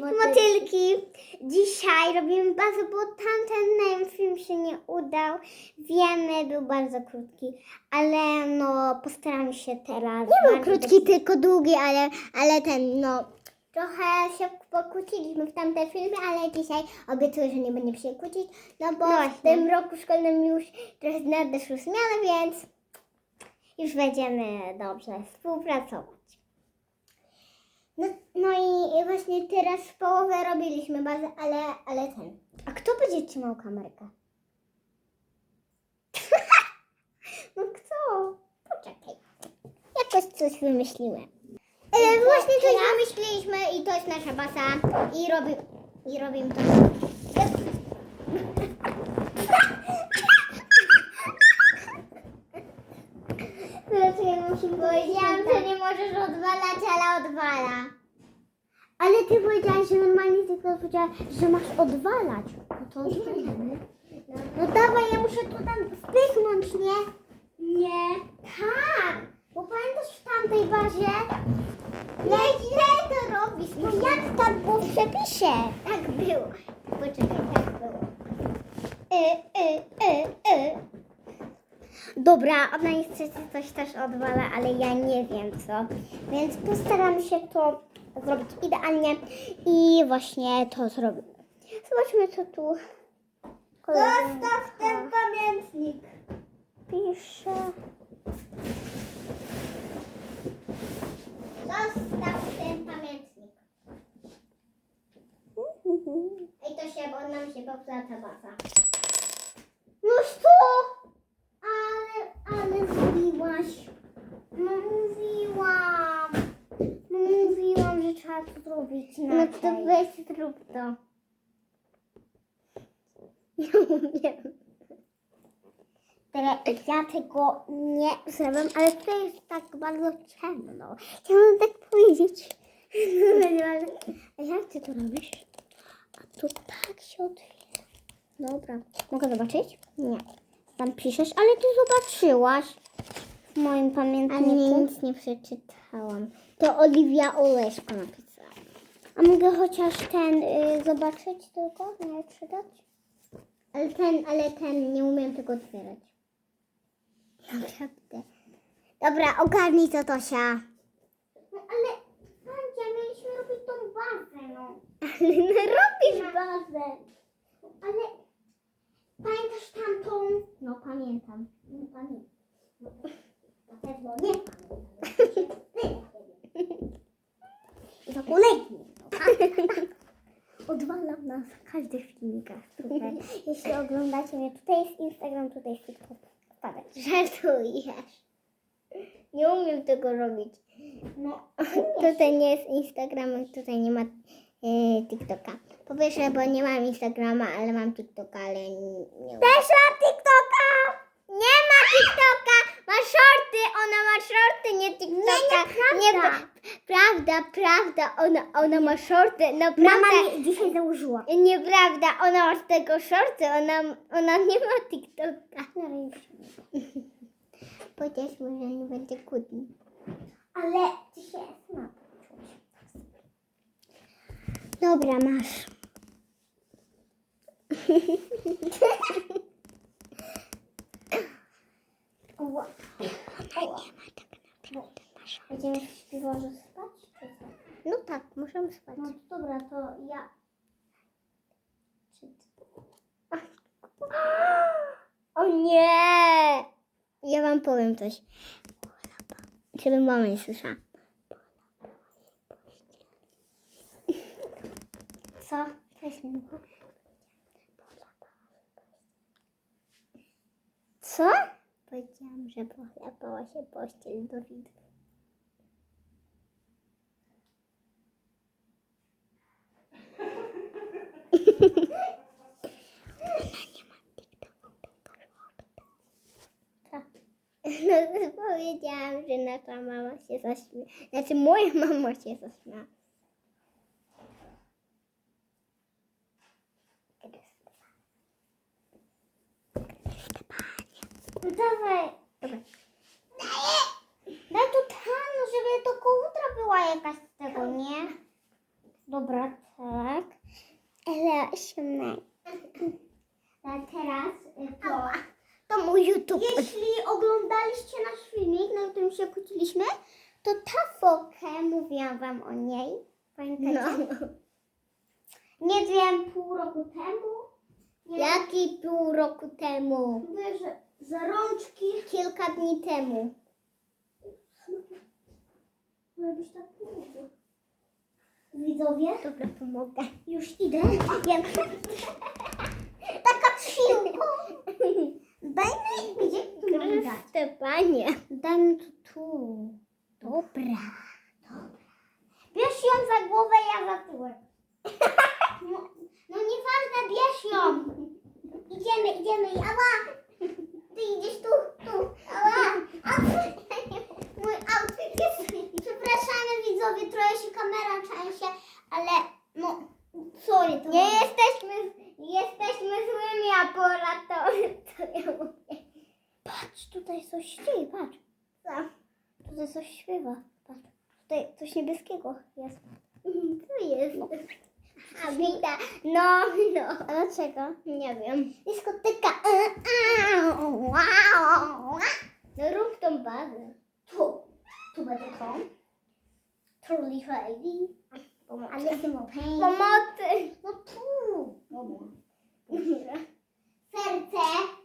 motylki. Dzisiaj robimy bazę, bo tamten film się nie udał. Wiemy, był bardzo krótki, ale no postaram się teraz. Nie był krótki, tylko długi, ale, ale ten, no trochę się pokłóciliśmy w tamtym filmie, ale dzisiaj obiecuję, że nie będziemy się kłócić, no bo w tym roku szkolnym już trochę nadeszły zmiany, więc już będziemy dobrze współpracować. No, no i właśnie teraz w połowę robiliśmy bazę, ale, ale ten. A kto będzie trzymał kamerkę? no kto? Poczekaj. Jakoś coś wymyśliłem. E, właśnie coś wymyśliliśmy i to jest nasza baza i, robi, i robimy to. Dlaczego musimy Powiedziałam, że nie możesz odwalać, ale odwala. Ale ty powiedziałaś, że normalnie tylko powiedziałaś, że masz odwalać. No to odwalamy. No dawaj, ja muszę tu tam wpychnąć, nie? Nie. Tak. Bo pamiętasz w tamtej bazie? Nie, źle to robisz. No jak tak było w przepisie? Tak było. Poczekaj, tak było. Y, y, y, y. Dobra, ona niestety coś też odwala, ale ja nie wiem co. Więc postaram się to zrobić idealnie i właśnie to zrobimy. Zobaczmy co tu. Zostaw ten pamiętnik. Pisze. Zostaw ten pamiętnik. Ej, to się, bo nam się popsuła ta baza. No co? Ale, ale zbiłaś. No mówiłam. No mówiłam, że trzeba to zrobić No to weź zrób to. Nie umiem. Teraz ja tego nie zrobię, ale to jest tak bardzo ciemno. Chciałam tak powiedzieć. A jak ty to robisz? A tu tak się otwiera. Dobra. Mogę zobaczyć? Nie. Tam piszesz, ale ty zobaczyłaś w moim pamiętniku. Ale nic nie przeczytałam. To Oliwia Oleszko napisała. A mogę chociaż ten y, zobaczyć tylko? Nie czytać? Ale ten, ale ten, nie umiem tego otwierać. Naprawdę. Dobra, ogarnij to, Tosia. No ale, Andzia, mieliśmy robić tą bazę, no. Ale no robisz bazę. Ale pamiętasz tamtą? No pamiętam. Na pewno nie pamiętam. Za polegnie. Odwalam nas w każdych filmikach. Super. Jeśli oglądacie mnie, tutaj jest Instagram, tutaj jest TikTok. Wpadać. Żartujesz. Nie umiem tego robić. No, tutaj nie jest Instagram, tutaj nie ma e, TikToka. Po pierwsze, bo nie mam Instagrama, ale mam TikToka, ale nie, nie Też mam TikToka! Nie ma TikToka! Ma shorty! Ona ma shorty, nie TikToka. Nie, nieprawda. prawda, prawda. Ona, ona ma shorty. Naprawdę. Mama mi dzisiaj założyła. Nieprawda. Ona ma tego shorty. Ona, ona nie ma TikToka. Powiedzmy, że nie będzie kłótni. Ale dzisiaj poczuć. Dobra, masz. Ła. Będziemy w śpiworze spać? Czy co? No tak, możemy spać. No dobra, to ja... Czy O nie! Ja wam powiem coś. Żeby mama nie słyszała. Co? Coś nie było. Co? Powiedziałam, że pochlapała się pościel do widzów. No, powiedziałam, że nasza mama się zaśmieje. Znaczy, moja mama się zaśmiała. No dawaj. Dobra. Daj tu tanu, żeby to kołdra była jakaś z tego, nie? Dobra, tak. Ale osiemnaj. A teraz y, to, to mój YouTube. Jeśli oglądaliście nasz filmik, na którym się kłóciliśmy, to ta fokę, mówiłam wam o niej. Pamiętacie? Nie wiem, pół roku temu. Jaki pół roku temu? Że za rączki. Kilka dni temu. Robisz tak. Widzowie? Dobra, pomogę. Już idę. Jak... Taka siłka. Daj mi gdzie? Stefanie. Daj mi tu tu. Dobra. Dobra. Bierz ją za głowę, ja za tyłek. No, no nieważne, bierz ją. Idziemy, idziemy. Ała. Ty idziesz tu, tu. Ała. Ała. Mój outfit jest... Przepraszamy widzowie, trochę się kamera trzęsie, ale no... Sorry, to Nie jesteśmy... Jesteśmy złymi, a pora to... to ja mówię. Patrz, tutaj coś śpi, patrz. Co? Tutaj coś śpiewa. Patrz. Tutaj coś niebieskiego jest. Co jest? No. A wita. No, no. A dlaczego? Nie wiem. Dyskoteka. No rób tą bazę. Tu. Tu będzie to. Truly lady. Ale Pomocy. No tu. Dobra. Serce.